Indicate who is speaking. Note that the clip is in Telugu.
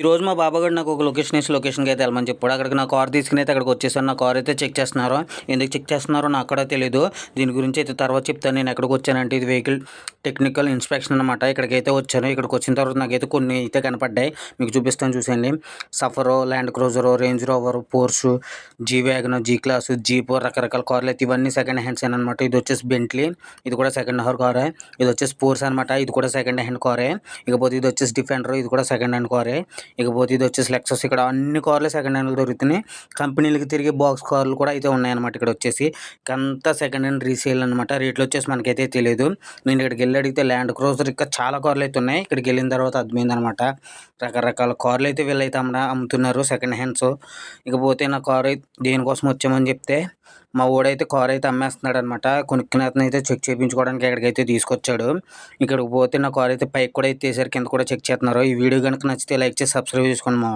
Speaker 1: ఈరోజు మా బాబాగారు నాకు ఒక లొకేషన్ వేసి లొకేషన్కి అయితే వెళ్ళమని చెప్పాడు. అక్కడికి నా కార్ తీసుకుని అయితే అక్కడికి వచ్చేసాను. నా కార్ అయితే చెక్ చేస్తున్నారు ఎందుకు చెక్ చేస్తున్నారో నాకు కూడా తెలియదు దీని గురించి అయితే తర్వాత చెప్తాను. నేను ఎక్కడికి వచ్చానంటే ఇది వెహికల్ టెక్నికల్ ఇన్స్పెక్షన్ అనమాట ఇక్కడికి అయితే వచ్చాను. ఇక్కడికి వచ్చిన తర్వాత నాకైతే కొన్ని అయితే కనపడ్డాయి. మీకు చూపిస్తాను చూసేయండి. సఫరో Land Cruiser Range Rover Porsche G Wagon G class jeep రకరకాల కార్లు అయితే ఇవన్నీ సెకండ్ హ్యాండ్స్ అనమాట ఇది వచ్చేసి బెంట్లీ ఇది కూడా సెకండ్ హ్యాండ్ కారే ఇది వచ్చేసి పోర్స్ అనమాట ఇది కూడా సెకండ్ హ్యాండ్ కారే ఇకపోతే ఇది వచ్చేసి డిఫెండర్ ఇది కూడా సెకండ్ హ్యాండ్ కారే ఇకపోతే ఇది వచ్చేసి లెక్సస్ ఇక్కడ అన్ని కార్లు సెకండ్ హ్యాండ్లు దొరుకుతున్నాయి. కంపెనీలకి తిరిగి బాక్స్ కార్లు కూడా అయితే ఉన్నాయన్నమాట. ఇక్కడ వచ్చేసి అంతా సెకండ్ హ్యాండ్ రీసేల్ అనమాట రేట్లు వచ్చేసి మనకైతే తెలియదు. నేను ఇక్కడికి వెళ్ళి అడిగితే ల్యాండ్ క్రూజర్ ఇంకా చాలా కార్లు అయితే ఉన్నాయి. ఇక్కడికి వెళ్ళిన తర్వాత అర్థమైంది అనమాట రకరకాల కార్లు అయితే వీళ్ళైతే అమ్మ అమ్ముతున్నారు సెకండ్ హ్యాండ్స్ ఇకపోతే నా కార్ అయితే దేనికోసం వచ్చామని చెప్తే మా ఓడైతే కార్ అయితే అమ్మేస్తున్నాడు అనమాట కొనుక్కునే అతను అయితే చెక్ చేయించుకోవడానికి ఎక్కడికైతే తీసుకొచ్చాడు. ఇక్కడికి పోతే నా కార్ అయితే పైకి కూడా ఎత్తేసారు. కింద కూడా చెక్ చేస్తున్నారు. ఈ వీడియో కనుక నచ్చితే లైక్ చేసి సబ్స్క్రైబ్ చేసుకోండి మా